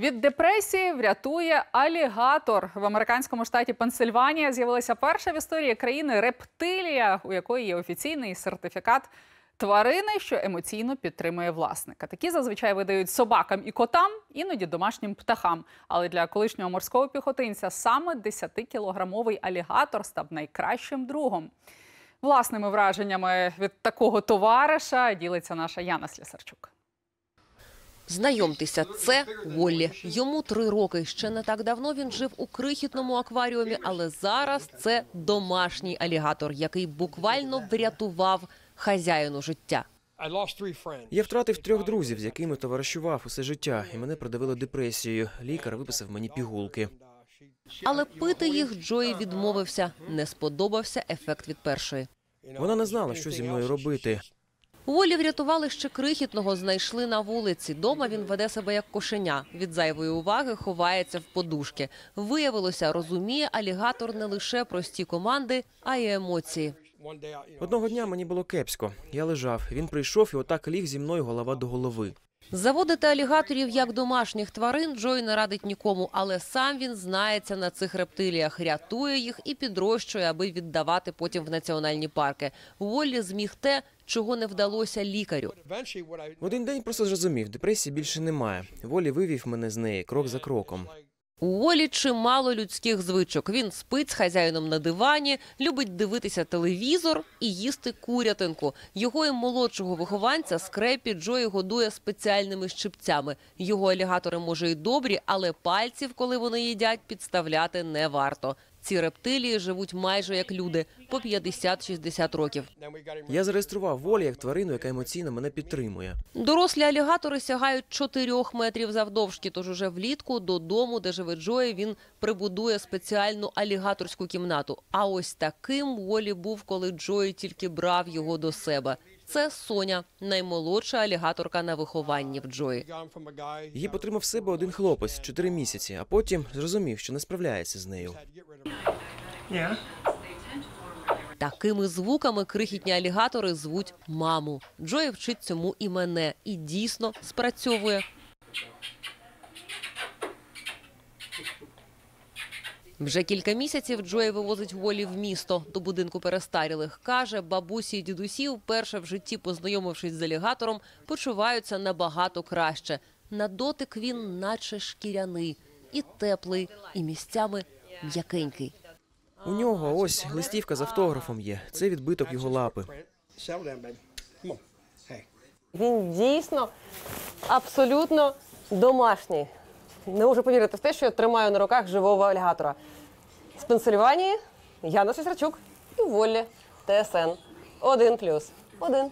Від депресії врятує алігатор. В американському штаті Пенсильванія з'явилася перша в історії країни рептилія, у якої є офіційний сертифікат тварини, що емоційно підтримує власника. Такі зазвичай видають собакам і котам, іноді домашнім птахам. Але для колишнього морського піхотинця саме 10-кілограмовий алігатор став найкращим другом. Власними враженнями від такого товариша ділиться наша Яна Слісарчук. Знайомтеся, це Воллі. Йому три роки. Ще не так давно він жив у крихітному акваріумі, але зараз це домашній алігатор, який буквально врятував хазяїну життя. Я втратив трьох друзів, з якими товаришував усе життя, і мене придавило депресією. Лікар виписав мені пігулки. Але пити їх Джої відмовився. Не сподобався ефект від першої. Вона не знала, що зі мною робити. Волі врятували ще крихітного, знайшли на вулиці. Дома він веде себе як кошеня. Від зайвої уваги ховається в подушки. Виявилося, розуміє алігатор не лише прості команди, а й емоції. Одного дня мені було кепсько. Я лежав. Він прийшов і отак ліг зі мною голова до голови. Заводити алігаторів як домашніх тварин Джой не радить нікому, але сам він знається на цих рептиліях, рятує їх і підрощує, аби віддавати потім в національні парки. Волі зміг те, чого не вдалося лікарю. В один день просто зрозумів, депресії більше немає. Волі вивів мене з неї крок за кроком. У Олі чимало людських звичок. Він спить з хазяїном на дивані, любить дивитися телевізор і їсти курятинку. Його і молодшого вихованця скрепі Джої годує спеціальними щипцями. Його алігатори може і добрі, але пальців, коли вони їдять, підставляти не варто. Ці рептилії живуть майже як люди по 50-60 років. Я зареєстрував волі як тварину, яка емоційно мене підтримує. Дорослі алігатори сягають 4 метрів завдовжки, тож уже влітку додому, де живе Джої, він прибудує спеціальну алігаторську кімнату. А ось таким Волі був, коли Джої тільки брав його до себе. Це Соня, наймолодша алігаторка на вихованні в Джої. Її потримав в себе один хлопець чотири місяці, а потім зрозумів, що не справляється з нею. Такими звуками крихітні алігатори звуть маму. Джої вчить цьому і мене, і дійсно спрацьовує. Вже кілька місяців Джої вивозить Волі в місто до будинку перестарілих. Каже, бабусі і дідусі, вперше в житті познайомившись з алігатором, почуваються набагато краще. На дотик він наче шкіряний, і теплий, і місцями м'якенький. У нього ось листівка з автографом є. Це відбиток його лапи. Він дійсно абсолютно домашній. Не можу повірити в те, що я тримаю на руках живого алігатора. З Пенсильванії Яна Сісарчук і Воллі ТСН. Один плюс один.